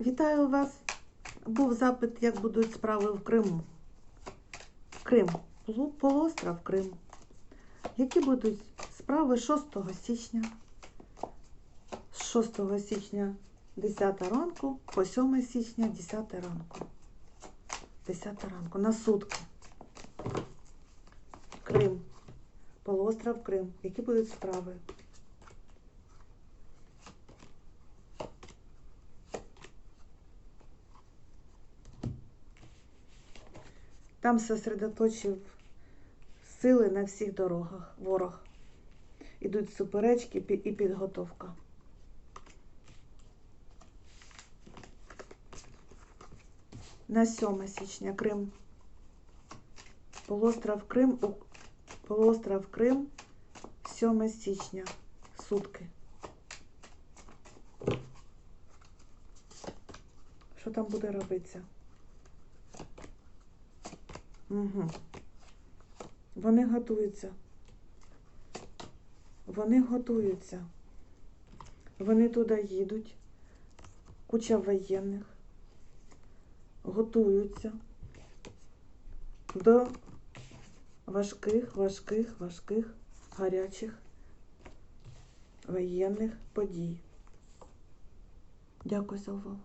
Вітаю вас. Був запит, як будуть справи в Криму. Крим. Полуостров Крим. Які будуть справи 6 січня? З 6 січня 10 ранку по 7 січня 10 ранку. 10 ранку. На сутки. Крим. Полуостров Крим. Які будуть справи? Там сосредоточив сили на всіх дорогах, ворог. Ідуть суперечки і підготовка. На 7 січня Крим. Полуостров Крим. Полуостров Крим. 7 січня. Сутки. Що там буде робитися? Угу. Вони готуються. Вони готуються. Вони туди їдуть. Куча воєнних. Готуються до важких, важких, важких, гарячих воєнних подій. Дякую за увагу.